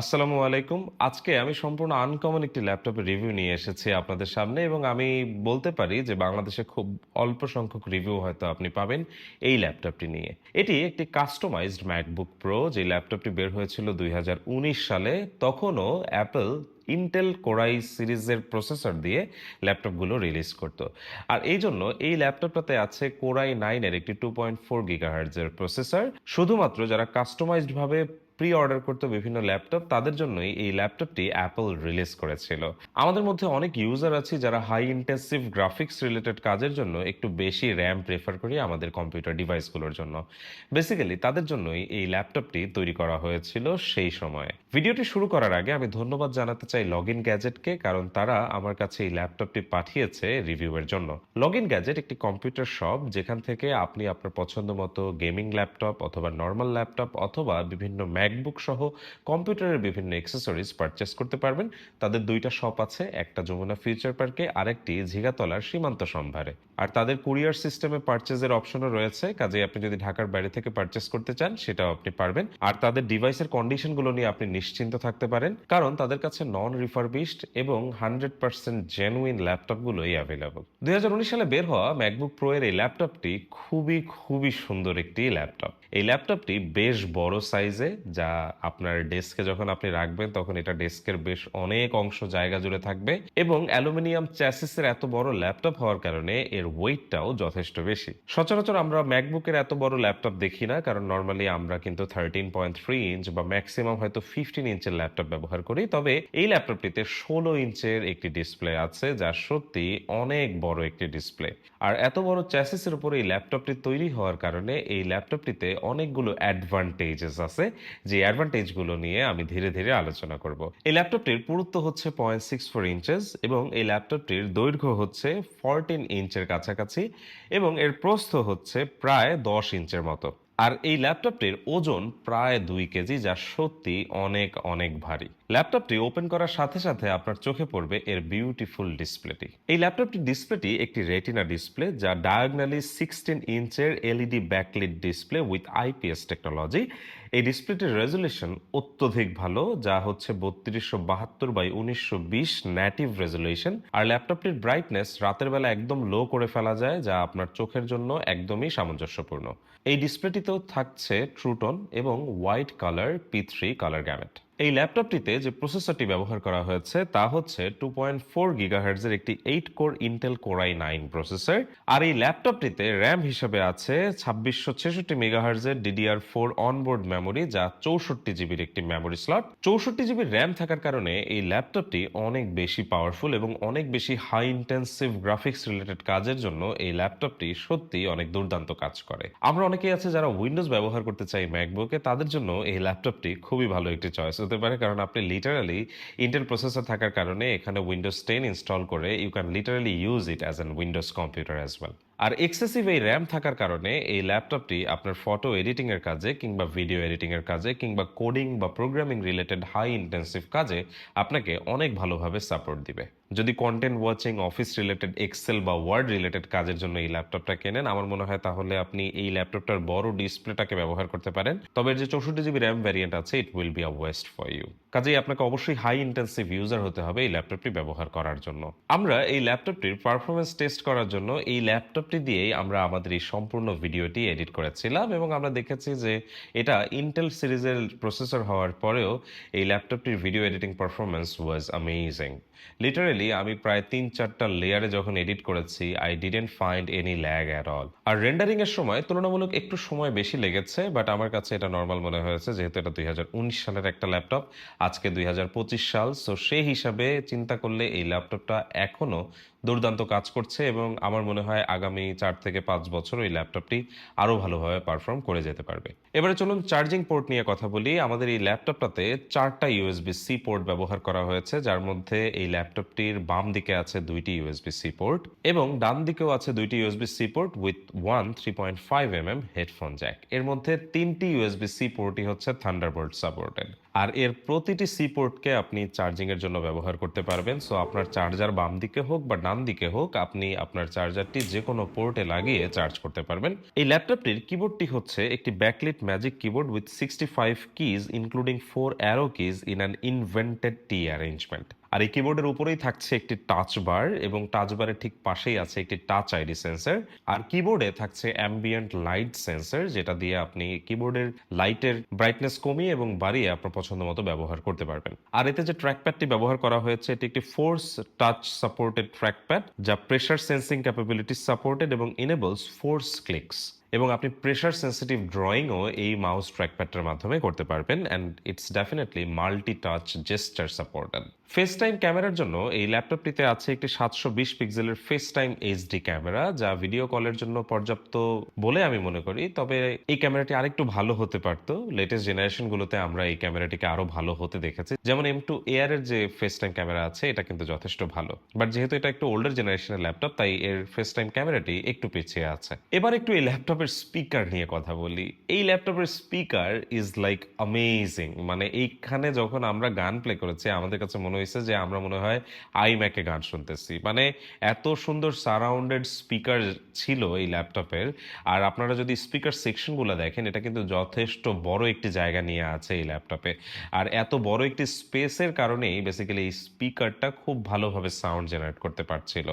আসসালামু আলাইকুম। আজকে আমি সম্পূর্ণ আনকমন একটি ল্যাপটপের রিভিউ নিয়ে এসেছি আপনাদের সামনে এবং আমি বলতে পারি যে বাংলাদেশে খুব অল্প সংখ্যক রিভিউ হয়তো আপনি পাবেন এই ল্যাপটপটি নিয়ে। এটি একটি কাস্টমাইজড ম্যাকবুক প্রো যে ল্যাপটপটি বের হয়েছিল দু হাজার উনিশ সালে। তখনও অ্যাপল ইন্টেল কোরাই সিরিজের প্রসেসর দিয়ে ল্যাপটপগুলো রিলিজ করতো। আর এই জন্য এই ল্যাপটপটাতে আছে কোরাই নাইনের একটি টু পয়েন্ট ফোর গিগাহার্জের প্রসেসর শুধুমাত্র যারা কাস্টমাইজড ভাবে প্রি অর্ডার করতো বিভিন্ন ল্যাপটপ তাদের জন্যই এই ল্যাপটপটি অ্যাপল রিলিজ করেছিল। আমাদের মধ্যে অনেক ইউজার আছে যারা হাই ইন্টেন্সিভ গ্রাফিক্স রিলেটেড কাজের জন্য একটু বেশি র্যাম প্রেফার করি আমাদের কম্পিউটার ডিভাইসগুলোর জন্য। বেসিক্যালি তাদের জন্যই এই ল্যাপটপটি তৈরি করা হয়েছিল সেই সময়ে। ভিডিওটি শুরু করার আগে আমি ধন্যবাদ জানাতে চাই লগ ইন গ্যাজেটকে কারণ তারা আমার কাছে এই ল্যাপটপটি পাঠিয়েছে রিভিউয়ের জন্য। লগ ইন গ্যাজেট একটি কম্পিউটার শপ যেখান থেকে আপনি আপনার পছন্দ মতো গেমিং ল্যাপটপ অথবা নর্মাল ল্যাপটপ অথবা বিভিন্ন ম্যাকবুক সহ কম্পিউটারের বিভিন্ন অ্যাক্সেসরিজ পারচেস করতে পারবেন। তাদের দুইটা শপ আছে, একটা যমুনা ফিউচার পার্কে আরেকটি ঝিগাতলার সীমান্ত সম্ভারে। আর তাদের কুরিয়ার সিস্টেমে পারচেজের অপশনও রয়েছে কাজে আপনি যদি ঢাকার বাইরে থেকে পারচেস করতে চান, সেটাও আপনি পারবেন। আর তাদের ডিভাইসের কন্ডিশনগুলো নিয়ে আপনি নিশ্চিন্ত থাকতে পারেন, কারণ তাদের কাছে নন রিফারবিশড এবং হান্ড্রেড পার্সেন্ট জেনুইন ল্যাপটপগুলোই অ্যাভেলেবল দুই হাজার উনিশ সালে বের হওয়া ম্যাকবুক প্রো এর এই ল্যাপটপটি খুবই খুবই সুন্দর একটি ল্যাপটপ এই ল্যাপটপটি বেশ বড় সাইজে যা আপনার ডেস্কে যখন আপনি রাখবেন, তখন এটা ডেস্কের বেশ অনেক অংশ জায়গা জুড়ে থাকবে এবং অ্যালুমিনিয়াম চ্যাসিসের এত বড় ল্যাপটপ হওয়ার কারণে এর ওয়েটটাও যথেষ্ট বেশি। সচরাচর আমরা ম্যাকবুকের এত বড় ল্যাপটপ দেখি না, কারণ নর্মালি আমরা কিন্তু থার্টিন পয়েন্ট থ্রি ইঞ্চ বা ম্যাক্সিমাম হয়তো ফিফটিন ইঞ্চের ল্যাপটপ ব্যবহার করি। তবে এই ল্যাপটপটিতে ষোলো ইঞ্চের একটি ডিসপ্লে আছে, যা সত্যি অনেক বড় একটি ডিসপ্লে আর এত বড় চ্যাসিসের উপর এই ল্যাপটপটি তৈরি হওয়ার কারণে এই ল্যাপটপটিতে অনেকগুলো অ্যাডভান্টেজেস আছে যে অ্যাডভান্টেজগুলো নিয়ে আমি ধীরে ধীরে আলোচনা করব। এই ল্যাপটপটির পুরুত্ব হচ্ছে পয়েন্ট সিক্স ফোর ইঞ্চেস এবং এই ল্যাপটপটির দৈর্ঘ্য হচ্ছে ফরটিন ইঞ্চের কাছাকাছি এবং এর প্রস্থ হচ্ছে প্রায় দশ ইঞ্চের মতো। আর এই ল্যাপটপটির ওজন প্রায় দুই কেজি, যা সত্যি অনেক অনেক ভারী। ল্যাপটপটি ওপেন করার সাথে সাথে আপনার চোখে পড়বে এর বিউটিফুল ডিসপ্লেটি। এই ল্যাপটপটির ডিসপ্লেটি একটি রেটিনা ডিসপ্লে যা diagonally sixteen ইঞ্চের LED backlit display with IPS technology. এই ডিসপ্লেটির রেজলিউশন অত্যধিক ভালো, যা হচ্ছে বত্রিশশো বাহাত্তর বাই উনিশশো বিশ ন্যাটিভ রেজলিউশন আর ল্যাপটপটির ব্রাইটনেস রাতের বেলা একদম লো করে ফেলা যায়, যা আপনার চোখের জন্য একদমই সামঞ্জস্যপূর্ণ। এই ডিসপ্লেটিতেও থাকছে ট্রুটন এবং white colour P three colour gamut এই ল্যাপটপটিতে যে প্রসেসরটি ব্যবহার করা হয়েছে, তা হচ্ছে টু পয়েন্ট ফোর গিগাহার্জের একটি eight core Intel Core i nine processor আর এই ল্যাপটপটিতে র্যাম হিসেবে আছে ছাব্বিশশো ছেষট্টি মেগাহার্জের ডিডিআর ফোর অনবোর্ড মেমোরি যা চৌষট্টি জিবির একটি মেমোরি স্লট চৌষট্টি জিবির র্যাম থাকার কারণে এই ল্যাপটপটি অনেক বেশি পাওয়ারফুল এবং অনেক বেশি হাই ইন্টেন্সিভ গ্রাফিক্স রিলেটেড কাজের জন্য এই ল্যাপটপটি সত্যি অনেক দুর্দান্ত কাজ করে। আমরা অনেকেই আছে যারা উইন্ডোজ ব্যবহার করতে চাই ম্যাকবুকে তাদের জন্য এই ল্যাপটপটি খুবই ভালো একটি চয়েস হতে পারে, কারণ আপনি লিটারালি ইন্টেল প্রসেসর থাকার কারণে এখানে উইন্ডোজ টেন ইনস্টল করে you can literally use it as an Windows computer as well R excessive এই র্যাম থাকার কারণে এই ল্যাপটপটি আপনার ফটো এডিটিংয়ের কাজে কিংবা ভিডিও এডিটিংয়ের কাজে কিংবা কোডিং বা প্রোগ্রামিং রিলেটেড হাই ইন্টেন্সিভ কাজে আপনাকে অনেক ভালোভাবে সাপোর্ট দিবে। যদি content watching office related Excel বা ওয়ার্ড রিলেটেড কাজের জন্য এই ল্যাপটপটা কেনেন, আমার মনে হয় তাহলে আপনি এই ল্যাপটপটার বড় ডিসপ্লেটাকে ব্যবহার করতে পারেন। তবে যে চৌষট্টি জিবি র্যাম ভ্যারিয়েন্ট আছে it will be a waste for you কাজেই আপনাকে অবশ্যই হাই ইন্টেন্সিভ ইউজার হতে হবে এই ল্যাপটপটি ব্যবহার করার জন্য। আমরা এই ল্যাপটপটির পারফরমেন্স টেস্ট করার জন্য এই ল্যাপটপটি দিয়েই আমরা আমাদের এই সম্পূর্ণ ভিডিওটি এডিট করেছিলাম এবং আমরা দেখেছি যে এটা ইন্টেল সিরিজের প্রসেসর হওয়ার পরেও এই ল্যাপটপটির video editing performance was amazing literally আমি প্রায় তিন চারটা লেয়ারে যখন এডিট করেছি I didn't find any lag at all R rendering এর সময় তুলনামূলক একটু সময় বেশি লেগেছে বাট আমার কাছে এটা নর্মাল মনে হয়েছে, যেহেতু এটা দুই হাজার উনিশ সালের একটা ল্যাপটপ আজকে দুই হাজার পঁচিশ সাল সো সেই হিসাবে চিন্তা করলে এই ল্যাপটপটা এখনও দুর্দান্ত কাজ করছে এবং আমার মনে হয় আগামী চার থেকে পাঁচ বছর ওই ল্যাপটপটি আরও ভালোভাবে পারফর্ম করে যেতে পারবে। এবারে চলুন চার্জিং পোর্ট নিয়ে কথা বলি। আমাদের এই ল্যাপটপটাতে চারটা ইউএসবি সি পোর্ট ব্যবহার করা হয়েছে, যার মধ্যে এই ল্যাপটপটির বাম দিকে আছে দুইটি ইউএসবি সি পোর্ট এবং ডান দিকেও আছে দুইটি USB C port with one three point five m m headphone jack এর মধ্যে তিনটি ইউএসবি সি পোর্টই হচ্ছে থান্ডারবোল্ট সাপোর্টেড আর এর প্রতিটি সি পোর্টকে আপনি চার্জিং এর জন্য ব্যবহার করতে পারবেন। সো আপনার চার্জার বাম দিকে হোক বা ডান দিকে হোক, আপনি আপনার চার্জারটি যে কোনো পোর্টে লাগিয়ে চার্জ করতে পারবেন। এই ল্যাপটপটির কিবোর্ডটি হচ্ছে একটি backlit magic keyboard with sixty five keys including four arrow keys in an inverted T arrangement আর এই কিবোর্ডের উপরেই থাকছে একটি টাচ বার এবং টাচ বারের ঠিক পাশেই আছে একটি টাচ আইডি সেন্সর আর কিবোর্ডে থাকছে অ্যাম্বিয়েন্ট লাইট সেন্সর যেটা দিয়ে আপনি কিবোর্ডের লাইটের ব্রাইটনেস কমিয়ে এবং বাড়িয়ে আপনার পছন্দ মতো ব্যবহার করতে পারবেন। আর এতে যে ট্র্যাকপ্যাডটি ব্যবহার করা হয়েছে, এটি একটি ফোর্স টাচ সাপোর্টেড ট্র্যাকপ্যাড যা প্রেশার সেন্সিং ক্যাপাবিলিটি সাপোর্টেড এবং ইনেবলস ফোর্স ক্লিকস এবং আপনি প্রেশার সেন্সিটিভ ড্রয়িংও এই মাউস ট্র্যাকপ্যাডটার মাধ্যমে করতে পারবেন and it's definitely multi touch gesture supported FaceTime ক্যামেরার জন্য এই ল্যাপটপটিতে আছে একটি সাতশো বিশ পিক্সেলের ফেস টাইম এইচডি ক্যামেরা, যা ভিডিও কলের জন্য পর্যাপ্ত বলে আমি মনে করি। তবে এই ক্যামেরাটি আরেকটু ভালো হতে পারতো। লেটেস্ট জেনারেশনগুলোতে আমরা এই ক্যামেরাটিকে আরও ভালো হতে দেখেছি। যেমন এম টু এয়ার এর যে ফেস টাইম ক্যামেরা আছে, এটা কিন্তু যথেষ্ট ভালো। বাট যেহেতু এটা একটু ওল্ডার জেনারেশনের ল্যাপটপ, তাই এর ফেস টাইম ক্যামেরাটি একটু পিছিয়ে আছে। এবার একটু এই ল্যাপটপের স্পিকার নিয়ে কথা বলি। এই ল্যাপটপের স্পিকার ইজ লাইক অ্যামেজিং মানে এইখানে যখন আমরা গান প্লে করেছি, আমাদের কাছে মনে হয়েছে যে আমরা মনে হয় আই ম্যাকে গান শুনতেছি। মানে এত সুন্দর সারাউন্ডেড স্পিকার ছিল এই ল্যাপটপের। আর আপনারা যদি স্পিকার সেকশনগুলো দেখেন, এটা কিন্তু যথেষ্ট বড় একটি জায়গা নিয়ে আছে এই ল্যাপটপে। আর এত বড় একটি স্পেসের কারণেই বেসিক্যালি এই স্পিকারটা খুব ভালোভাবে সাউন্ড জেনারেট করতে পারছিল।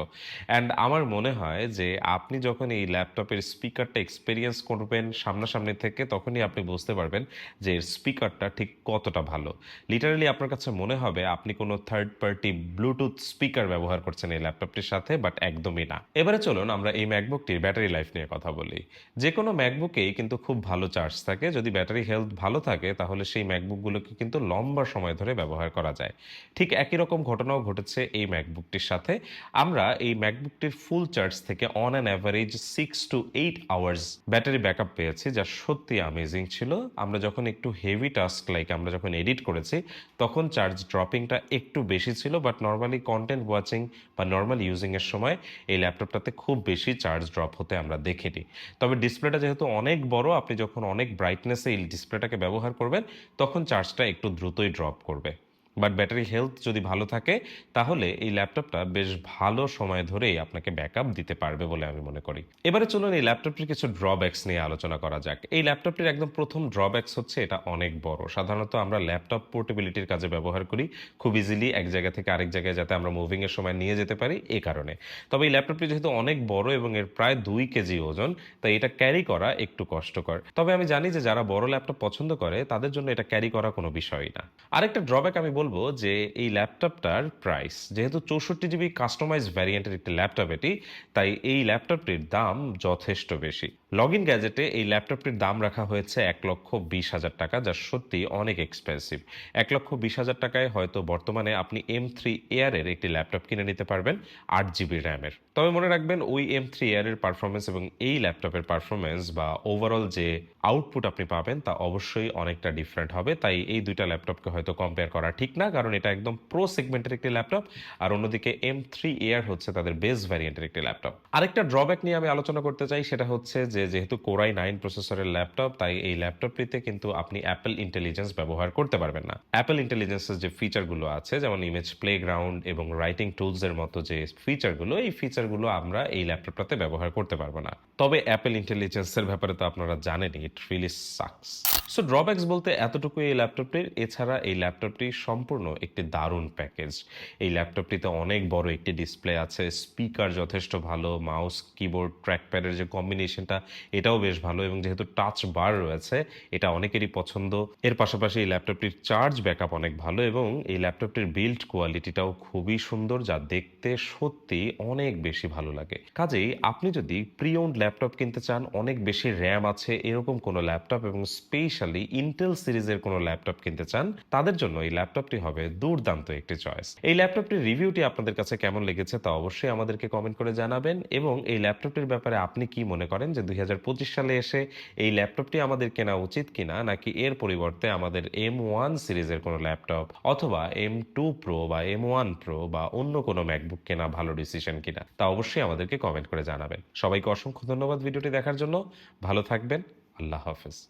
অ্যান্ড আমার মনে হয় যে আপনি যখন এই ল্যাপটপের স্পিকারটা এক্সপিরিয়েন্স করবেন সামনাসামনি থেকে, তখনই আপনি বুঝতে পারবেন যে এর স্পিকারটা ঠিক কতটা ভালো। লিটারালি আপনার কাছে মনে হবে, আপনি কোনো থার্ড পার্টি ব্লুটুথ স্পিকার ব্যবহার করছেন এই ল্যাপটপটির সাথে বাট একদমই না। এবারে চলুন আমরা এই ম্যাকবুকটির ব্যাটারি লাইফ নিয়ে কথা বলি। যে কোনো ম্যাকবুকেই কিন্তু খুব ভালো চার্জ থাকে। যদি ব্যাটারি হেলথ ভালো থাকে, তাহলে সেই ম্যাকবুকগুলোকে কিন্তু লম্বা সময় ধরে ব্যবহার করা যায়। ঠিক একই রকম ঘটনাও ঘটেছে এই ম্যাকবুকটির সাথে। আমরা এই ম্যাকবুকটির ফুল চার্জ থেকে on an average six to eight hours battery backup পেয়েছি, যা সত্যি অ্যামেজিং ছিল। আমরা যখন একটু হেভি টাস্ক লাইক আমরা যখন এডিট করেছি, তখন চার্জ ড্রপিংটা একটু বেশি ছিল বাট নর্মালি কন্টেন্ট ওয়াচিং বা নর্মাল ইউজিংয়ের সময় এই ল্যাপটপটাতে খুব বেশি চার্জ ড্রপ হতে আমরা দেখিনি। তবে ডিসপ্লেটা যেহেতু অনেক বড়, আপনি যখন অনেক ব্রাইটনেসে এই ডিসপ্লেটাকে ব্যবহার করবেন, তখন চার্জটা একটু দ্রুতই ড্রপ করবে। বাট ব্যাটারি হেলথ যদি ভালো থাকে, তাহলে এই ল্যাপটপটা বেশ ভালো সময় ধরেই আপনাকে ব্যাকআপ দিতে পারবে বলে আমি মনে করি। এবারে চলুন এই ল্যাপটপটির কিছু ড্রব্যাক্স নিয়ে আলোচনা করা যাক। এই ল্যাপটপটির একদম প্রথম ড্রব্যাক্স হচ্ছে এটা অনেক বড়। সাধারণত আমরা ল্যাপটপ পোর্টেবিলিটির কাজে ব্যবহার করি, খুব ইজিলি এক জায়গা থেকে আরেক জায়গায় যাতে আমরা মুভিংয়ের সময় নিয়ে যেতে পারি এই কারণে। তবে এই ল্যাপটপটি যেহেতু অনেক বড় এবং এর প্রায় দুই কেজি ওজন, তাই এটা ক্যারি করা একটু কষ্টকর। তবে আমি জানি যে যারা বড় ল্যাপটপ পছন্দ করে, তাদের জন্য এটা ক্যারি করা কোনো বিষয় না। আরেকটা ড্রব্যাক আমি বলব যে এই ল্যাপটপটার প্রাইস যেহেতু চৌষট্টি জিবি কাস্টমাইজ ভ্যারিয়েন্টের একটি ল্যাপটপ এটি, তাই এই ল্যাপটপটির দাম যথেষ্ট বেশি। লগ ইন গ্যাজেটে এই ল্যাপটপটির দাম রাখা হয়েছে এক লক্ষ বিশ হাজার টাকা, যা সত্যি অনেক এক্সপেন্সিভ এক লক্ষ বিশ হাজার টাকায় হয়তো বর্তমানে আপনি এম থ্রি এয়ারের একটি ল্যাপটপ কিনে নিতে পারবেন, আট জিবি র্যামের তবে মনে রাখবেন, ওই এম থ্রি এয়ারের পারফরমেন্স এবং এই ল্যাপটপের পারফরমেন্স বা ওভারঅল যে আউটপুট আপনি পাবেন, তা অবশ্যই অনেকটা ডিফারেন্ট হবে। তাই এই দুইটা ল্যাপটপকে হয়তো কম্পেয়ার করা ঠিক না, কারণ এটা একদম প্রো সেগমেন্টের একটি ল্যাপটপ আর অন্যদিকে এম থ্রি এয়ার হচ্ছে তাদের বেস ভ্যারিয়েন্টের একটি ল্যাপটপ আরেকটা ড্রব্যাক নিয়ে আমি আলোচনা করতে চাই, সেটা হচ্ছে যে যেহেতু কোরাই নাইন প্রসেসরের ল্যাপটপ, তাই এই ল্যাপটপটিতে কিন্তু আপনি অ্যাপেল ইন্টেলিজেন্স ব্যবহার করতে পারবেন না। অ্যাপেল ইন্টেলিজেন্সের যে ফিচারগুলো আছে, যেমন ইমেজ প্লেগ্রাউন্ড এবং রাইটিং টুলসের মতো যে ফিচারগুলো এই ফিচারগুলো আমরা এই ল্যাপটপটাতে ব্যবহার করতে পারব না। তবে অ্যাপেল ইন্টেলিজেন্সের ব্যাপারে তো আপনারা জানেনই it really sucks so drawbacks বলতে এতটুকু এই ল্যাপটপটির, এছাড়া এই ল্যাপটপটি সম্পূর্ণ একটি দারুণ প্যাকেজ এই ল্যাপটপটিতে অনেক বড় একটি ডিসপ্লে আছে স্পিকার যথেষ্ট ভালো মাউস কিবোর্ড ট্র্যাকপ্যাডের যে কম্বিনেশনটা এটাও বেশ ভালো এবং যেহেতু টাচ বার রয়েছে, এটা অনেকেরই পছন্দ। এর পাশাপাশি এই ল্যাপটপটির চার্জ ব্যাকআপ অনেক ভালো এবং এই ল্যাপটপটির বিল্ড কোয়ালিটিটাও খুবই সুন্দর, যা দেখতে সত্যি অনেক বেশি ভালো লাগে। কাজেই আপনি যদি প্রি ওন্ড ল্যাপটপ কিনতে চান, অনেক বেশি র্যাম আছে, এরকম কোনো ল্যাপটপ এবং স্পেশালি ইন্টেল সিরিজের কোনো ল্যাপটপ কিনতে চান, তাদের জন্য এই ল্যাপটপটি হবে দুর্দান্ত একটি চয়েস এই ল্যাপটপটির রিভিউটি আপনাদের কাছে কেমন লেগেছে তা অবশ্যই আমাদেরকে কমেন্ট করে জানাবেন এবং এই ল্যাপটপটির ব্যাপারে আপনি কি মনে করেন যে দুই সালে এসে এই ল্যাপটপটি আমাদের কেনা উচিত কিনা, নাকি এর পরিবর্তে আমাদের এম ওয়ান সিরিজের কোনো ল্যাপটপ অথবা এম টু প্রো বা এম ওয়ান প্রো বা অন্য কোনো ম্যাকবুক কেনা ভালো ডিসিশন কিনা, তা অবশ্যই আমাদেরকে কমেন্ট করে জানাবেন। সবাইকে অসংখ্য ধন্যবাদ ভিডিওটি দেখার জন্য। ভালো থাকবেন। আল্লাহ হাফেজ।